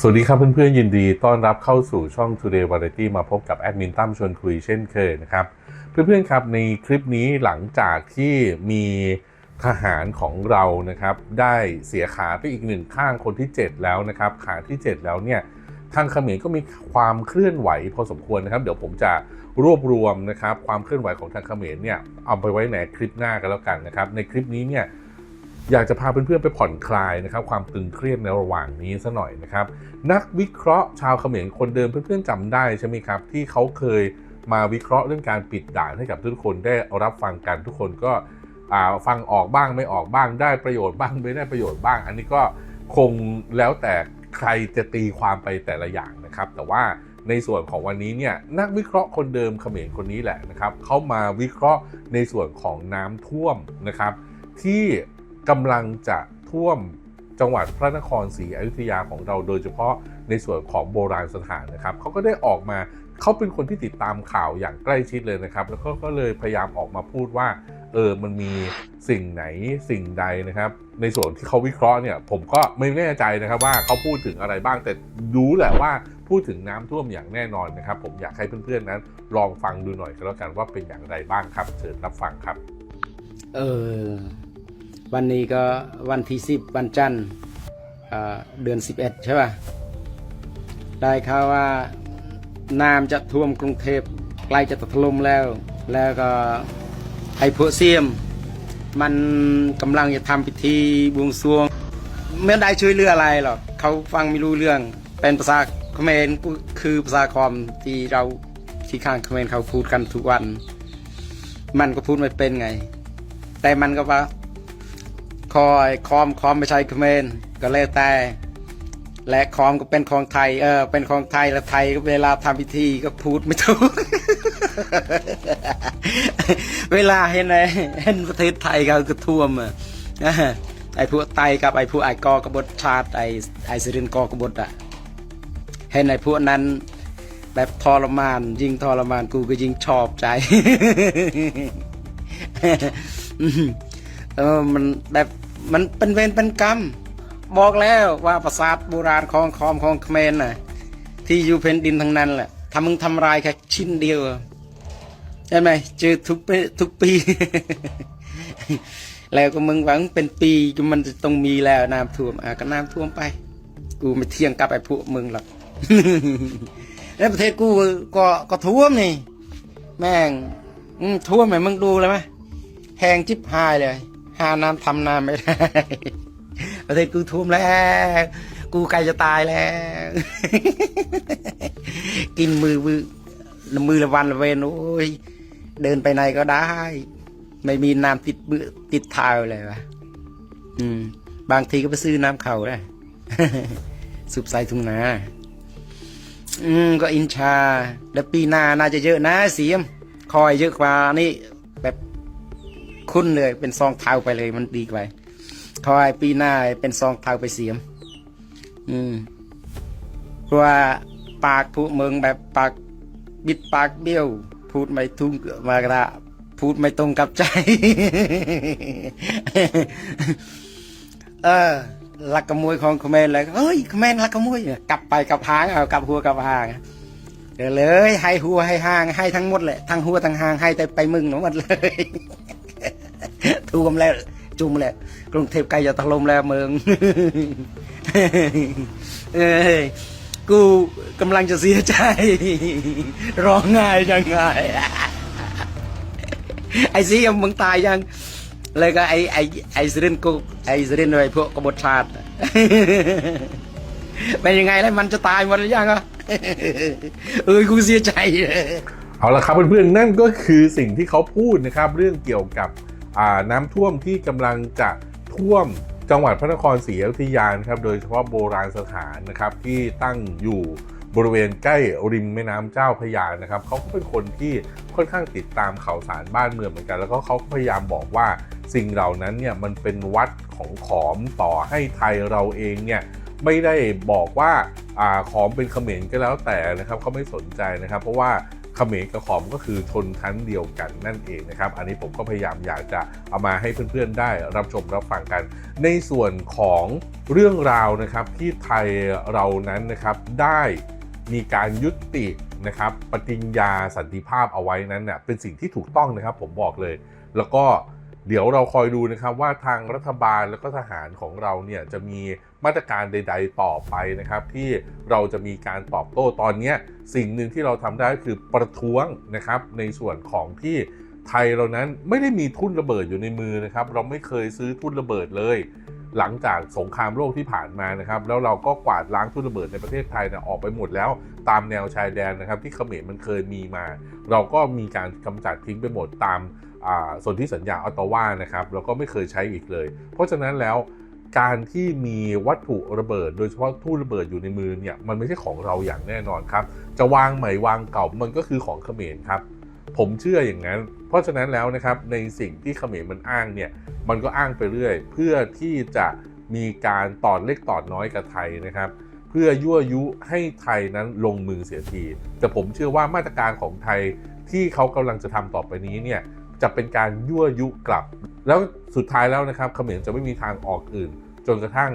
สวัสดีครับเพื่อนๆ ยินดีต้อนรับเข้าสู่ช่อง Today Variety มาพบกับแอดมินตั้มชวนคุยเช่นเคยนะครับ เพื่อนๆครับในคลิปนี้หลังจากที่มีทหารของเรานะครับได้เสียขาไปอีกหนึ่งข้างคนที่ 7 แล้วนะครับ ขาที่ 7 แล้วเนี่ยทางเขมรก็มีความเคลื่อนไหวพอสมควรนะครับ เดี๋ยวผมจะรวบรวมนะครับความเคลื่อนไหวของทางเขมรเนี่ยเอาไปไว้ในคลิปหน้ากันแล้วกันนะครับในคลิปนี้เนี่ย อยากจะพาเพื่อนๆไปผ่อนคลายนะครับความตึงเครียดในระหว่างนี้ซะหน่อยนะครับนักวิเคราะห์ชาวเขมรคนเดิมเพื่อนๆจำได้ใช่ไหมครับที่เขาเคยมาวิเคราะห์เรื่องการปิดด่านให้กับทุกคนได้รับฟังกันทุกคนก็ฟังออกบ้างไม่ออกบ้างได้ประโยชน์บ้างไม่ได้ประโยชน์บ้าง อันนี้ก็คงแล้วแต่ใครจะตีความไปแต่ละอย่างนะครับ แต่ว่าในส่วนของวันนี้เนี่ยนักวิเคราะห์คนเดิมเขมรคนนี้แหละนะครับเขามาวิเคราะห์ในส่วนของน้ำท่วมนะครับ ที่ กำลังจะท่วมจังหวัดพระนครศรีอยุธยาของเราโดยเฉพาะในส่วนของโบราณสถานนะครับเขาก็ได้ออกมาเขาเป็นคนที่ติดตามข่าวอย่างใกล้ชิดเลยนะครับ แล้วก็ก็เลยพยายามออกมาพูดว่าเออมันมีสิ่งไหนสิ่งใดนะครับ ในส่วนที่เขาวิเคราะห์เนี่ยผมก็ไม่แน่ใจนะครับว่าเขาพูดถึงอะไรบ้างแต่รู้แหละว่าพูดถึงน้ำท่วมอย่างแน่นอนนะครับ ผมอยากให้เพื่อนๆนั้น ลองฟังดูหน่อยก็แล้วกันว่าเป็นอย่างไรบ้างครับเชิญรับฟังครับ เออ วันนี้ก็วันที่สิบวันจันทร์เดือนสิบเอ็ดใช่ป่ะได้ข่าวว่าน้ำจะท่วมกรุงเทพใกล้จะถล่มแล้ว แล้วก็ไอ้พวกเสียม มันกำลังจะทำพิธีบวงสรวงไม่ได้ช่วยเหลืออะไรหรอกเขาฟังไม่รู้เรื่อง เป็นภาษาเขมรคือภาษาคอมที่เราที่ข้างเขมรเขาพูดกันทุกวัน มันก็พูดไม่เป็นไง แต่มันก็ว่า คอยคอมคอมไม่ใช่เขมรก็แล้วแต่ และคอมก็เป็นของไทย เออ เป็นของไทยและไทยก็เวลาทำพิธีก็พูดไม่ถูก เวลาเห็นไอ้เห็นประเทศไทยเขาก็ท่วมอะเออไอ้พวกไตกับไอ้พวกไอ้กอกบฏชาติไอ้ไอ้สิรินกอกบฏอะเห็นไอ้พวกนั้นแบบทรมาน ยิ่งทรมานกูก็ยิ่งชอบใจเออมันแบบ มันเป็นเวรเป็นกรรม บอกแล้วว่าปราสาทโบราณของคอมของเขมรน่ะที่อยู่แผ่นดินทั้งนั้นแหละถ้ามึงทำลายแค่ชิ้นเดียวใช่ไหมเจอทุกปีทุกปี แล้วก็มึงหวังเป็นปีก็มันจะต้องมีแล้วน้ำท่วมอะก็น้ำท่วมไป กูไม่เที่ยงกับไอ้พวกมึงหรอกแล้วประเทศกูก็ก็ท่วมนี่ แม่งท่วมไหมมึงดูเลยไหมแหงจิบหายเลย หาน้ำทำน้ำไม่ได้ประเทศกูท่วมแล้ว กูใกล้จะตายแล้ว กินมือมือมือละวันละเวนโอ้ยเดินไปไหนก็ได้ ไม่มีน้ำติดมือติดเท้าเลยวะอืม บางทีก็ไปซื้อน้ำเขาได้สุบใส่ถุงนาอืม ก็อินชา แล้วปีหน้าน่าจะเยอะนะเสียม คอยเยอะกว่านี่ คุ้นเลย เป็นซองเทาไปเลยมันดีกว่าคอยปีหน้าเป็นซองเทาไปเสียม อืมเพราะว่าปากพูดเมืองแบบปากบิดปากเบี้ยว พูดไม่ทุ่งมากระพูดไม่ตรงกับใจ เออลักขโมยของเขมรเลยเฮ้ยเขมรลักขโมยกลับไปกลับหางเอากลับหัวกลับหางเดี๋ยวเลย ให้หัวให้หางให้ทั้งหมดแหละทั้งหัวทั้งหางให้แต่ไปมึงทั้งหมดเลย ท่วมแล้วจุ่มแล้วกรุงเทพใกล้จะถล่มแล้วเมืองเอ้ยกูกำลังจะเสียใจ ร้องไห้ยังไงไอ้ซีมึงตายยังเลยก็ไอ้ไอ้ไอ้สรินกูไอ้สรินไอ้พวกกบฏชาติเป็นยังไงแล้วมันจะตายหมดหรือยังอะเอ้ยกูเสียใจ เอาละครับเพื่อนๆนั่นก็คือสิ่งที่เขาพูดนะครับ เรื่องเกี่ยวกับ น้ำท่วมที่กำลังจะท่วมจังหวัดพระนครศรีอยุธยานครับโดยเฉพาะโบราณสถานนะครับที่ตั้งอยู่บริเวณใกล้ริมแม่น้ำเจ้าพระยานะครับเขาก็เป็นคนที่ค่อนข้างติดตามข่าวสารบ้านเมืองเหมือนกัน แล้วก็เขาพยายามบอกว่าสิ่งเหล่านั้นเนี่ยมันเป็นวัดของขอมต่อให้ไทยเราเองเนี่ยไม่ได้บอกว่าอาขอมเป็นเขมรก็แล้วแต่นะครับเขาไม่สนใจนะครับ เพราะว่า เขมรกับขอมก็คือชนชั้นเดียวกันนั่นเองนะครับ อันนี้ผมก็พยายามอยากจะเอามาให้เพื่อนๆได้รับชมรับฟังกัน ในส่วนของเรื่องราวนะครับที่ไทยเรานั้นนะครับได้มีการยุตินะครับปฏิญญาสันติภาพเอาไว้นั้นเนี่ยเป็นสิ่งที่ถูกต้องนะครับผมบอกเลย แล้วก็ เดี๋ยวเราคอยดูนะครับว่าทางรัฐบาลแล้วก็ทหารของเราเนี่ยจะมีมาตรการใด ๆ ต่อไปนะครับ ที่เราจะมีการตอบโต้ตอนนี้สิ่งหนึ่งที่เราทำได้คือประท้วงนะครับ ในส่วนของที่ไทยเรานั้นไม่ได้มีทุ่นระเบิดอยู่ในมือนะครับ เราไม่เคยซื้อทุ่นระเบิดเลย หลังจากสงครามโลกที่ผ่านมานะครับแล้วเราก็กวาดล้างทุ่นระเบิดในประเทศไทยนะออกไปหมดแล้ว ตามแนวชายแดนนะครับที่เขมรมันเคยมีมา เราก็มีการกำจัดทิ้งไปหมดตามส่วนที่สัญญาออตตาวานะครับเราก็ไม่เคยใช้อีกเลย เพราะฉะนั้นแล้วการที่มีวัตถุระเบิด โดยเฉพาะทุ่นระเบิดอยู่ในมือเนี่ยมันไม่ใช่ของเราอย่างแน่นอนครับ จะวางใหม่วางเก่ามันก็คือของเขมรครับ ผมเชื่ออย่างนั้น ราะฉะนั้นแล้วนะครับในสิ่งที่เขมรมันอ้างเนี่ยมันก็อ้างไปเรื่อย เพื่อที่จะมีการตอดเล็กตอดน้อยกับไทยนะครับ เพื่อยั่วยุให้ไทยนั้นลงมือเสียที แต่ผมเชื่อว่ามาตรการของไทยที่เขากำลังจะทำต่อไปนี้เนี่ยจะเป็นการยั่วยุกลับ แล้วสุดท้ายแล้วนะครับเขมรจะไม่มีทางออกอื่น จนกระทั่ง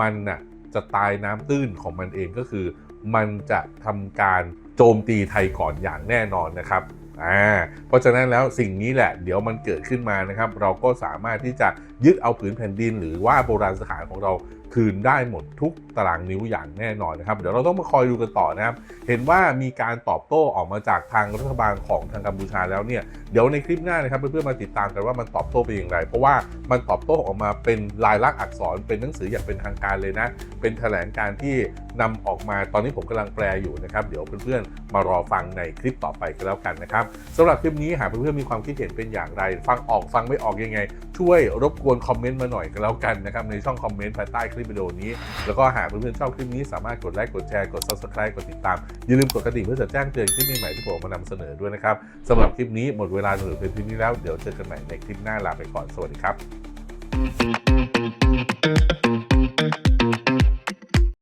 มันน่ะจะตายน้ำตื้นของมันเองก็คือ มันจะทำการโจมตีไทยก่อนอย่างแน่นอนนะครับ อ่าเพราะฉะนั้นแล้วสิ่งนี้แหละเดี๋ยวมันเกิดขึ้นมานะครับ เราก็สามารถที่จะยึดเอาผืนแผ่นดิน หรือว่าโบราณสถานของเราคืนได้หมดทุกตารางนิ้วอย่างแน่นอนนะครับเดี๋ยวเราต้องมาคอยดูกันต่อนะครับ เห็นว่ามีการตอบโต้ออกมาจากทางรัฐบาลของทางกัมพูชาแล้วเนี่ยเดี๋ยวในคลิปหน้านะครับเพื่อนๆมาติดตามกันว่ามันตอบโต้ไปอย่างไร เพราะว่ามันตอบโต้ออกมาเป็นลายลักษณ์อักษรเป็นหนังสืออย่างเป็นทางการเลยนะ เป็นแถลงการที่นำออกมาตอนนี้ผมกำลังแปลอยู่นะครับ เดี๋ยวเพื่อนๆมารอฟังในคลิปต่อไปกันแล้วกันนะครับสำหรับคลิปนี้หากเพื่อนๆมีความคิดเห็นเป็นอย่างไร ฟังออกฟังไม่ออกยังไง ช่วยรบกวนคอมเมนต์มาหน่อยกันแล้วกันนะครับในช่องคอมเมนต์ภายใต้คลิปวิดีโอนี้ แล้วก็หากเพื่อนๆชอบคลิปนี้สามารถกดไลค์กดแชร์กด subscribe กดติดตาม อย่าลืมกดกระดิ่งเพื่อจะแจ้งเตือนคลิปใหม่ที่ผมมานำเสนอด้วยนะครับสำหรับคลิปนี้หมดเวลาเหลือเพียงเท่านี้แล้วเดี๋ยวเจอกันใหม่ในคลิปหน้าลาไปก่อนสวัสดีครับ